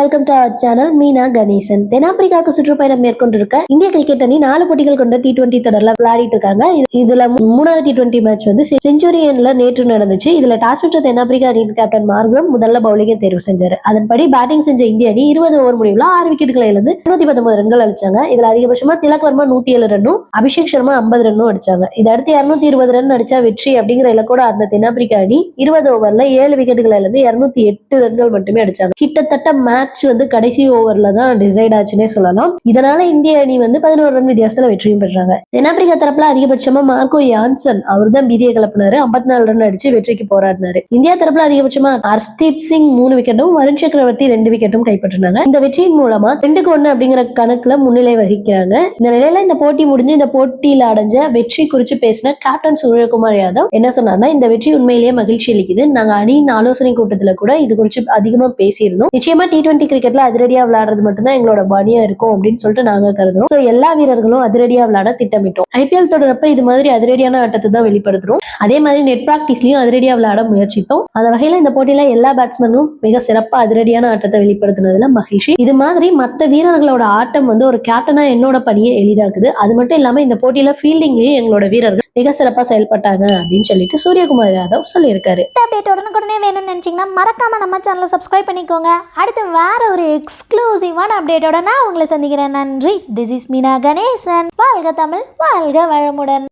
Welcome to our channel Meena Ganesan தென்னாப்பிரிக்காவுக்கு சுற்றுப்பயணம் மேற்கொண்டிருக்க இந்திய கிரிக்கெட் அணி நாலு போட்டிகள் கொண்ட டி டுவெண்டி தொடர்ல விளையாடிட்டு இருக்காங்க. இது- இதுல மூணாவது டி டுவெண்டி மேட்ச் வந்து செஞ்சுரியன்ல நேற்று நடந்துச்சு. இதுல டாஸ் வென்ற தென்னாப்பிரிக்கா அணியின் கேப்டன் மார்க்ரம் முதல்ல பவுலிங்கை தேர்வு செஞ்சாரு. அதன்படி பேட்டிங் செஞ்ச இந்திய அணி இருபது ஓவர் முடிவுல ஆறு விக்கெட்டுகளை இழந்து நூத்தி பத்தொன்பது ரன்கள் அடிச்சாங்க. இதுல அதிகபட்சமா திலக் வர்மா நூத்தி ஏழு ரன்னும் அபிஷேக் சர்மா ஐம்பது ரன்னும் அடிச்சாங்க. இதை அடுத்து இருநூத்தி இருபது ரன் அடிச்சா வெற்றி அப்படிங்கிற இலக்கோட அந்த தென்னாப்பிரிக்கா அணி இருபது ஓவர்ல ஏழு விக்கெட்டுகளை இழந்து இருநூத்தி எட்டு ரன்கள் மட்டுமே அடிச்சாங்க. கிட்டத்தட்ட மேட்ச் வந்து கடைசி ஓவர்ல தான் டிசைட் ஆச்சுன்னே சொல்லலாம். இதனால இந்திய அணி வந்து பதினோரு ரன் வித்தியாசத்துல வெற்றியும் பெற்றாங்க. தென்னாப்பிரிக்கா தரப்புல அதிகபட்சமா மார்க்கோ யான்சன் அவர் தான் பீதியை கிளப்பினாரு. ஐம்பத்தி நாலு ரன் அடிச்சு வெற்றிக்கு போராடினாரு. இந்தியா தரப்புல அதிகபட்சமா ஹர்ஸ்தீப் சிங் மூணு விக்கெட்டும் வருண் சக்கரவர்த்தி ரெண்டு விக்கெட்டும் கைப்பற்றினாங்க. இந்த வெற்றியின் மூலமா ரெண்டுக்கு ஒண்ணு அப்படிங்கிற கணக்குல முன்னிலை வகிக்கிறாங்க. இந்த நிலையில இந்த போட்டி முடிஞ்சு இந்த போட்டியில அடைஞ்ச வெற்றி குறித்து பேசின கேப்டன் சூரியகுமார் யாதவ் என்ன சொன்னார்னா இந்த வெற்றி உண்மையிலேயே மகிழ்ச்சி அளிக்குது. நாங்க அணியின் ஆலோசனை கூட்டத்துல கூட இது குறித்து அதிகமா பேசியிருந்தோம். நிச்சயமா டி டுவெண்ட்டி கிரிக்கெட்ல அதிரடியா விளையாடுறது மட்டும்தான் எங்களோட பணியா இருக்கும் அப்படின்னு சொல்லிட்டு நாங்க கருதுறோம். சோ எல்லா வீரர்களும் அதிரடியா விளையாட திட்டமிட்டோம். ஐபிஎல் தொடரப்ப இது மாதிரி அதிரடியான ஆட்டத்தை தான் வெளிப்படுத்துறோம். அதே மாதிரி நெட் பிராக்டிஸ்லயும் அதிரடியா விளையாட முயற்சித்தோம். அந்த வகையில இந்த போட்டியில எல்லா பேட்ஸ்மேனும் மிக சிறப்பா அதிரடியான ஆட்டத்தை வெளிப்படுத்தினதுல மகிழ்ச்சி. இது மாதிரி மத்த வீரர்களோட ஆட்டம் வந்து ஒரு கேப்டனா என்னோட பணியை எளிதாக்குது. அது மட்டும் இல்லாம இந்த போட்டியில ஃபீல்டிங்லயும் எங்களோட வீரர்கள் மிக சிறப்பா செயல்பட்டாங்க அப்படின்னு சொல்லிட்டு சூரியகுமார் யாதவ் சொல்லியிருக்காரு. அப்டேட் உடனுக்குடனே வேணும்னு நினைச்சீங்கன்னா மறக்காம நம்ம சேனலை சப்ஸ்கிரைப் பண்ணிக்கோங்க. அடுத்து வேற ஒரு எக்ஸ்க்ளூசிவான அப்டேட்டோட நான் உங்களை சந்திக்கிறேன். நன்றி. This is Meena Ganesan. வாழ்க தமிழ் வாழ்க வளமுடன்.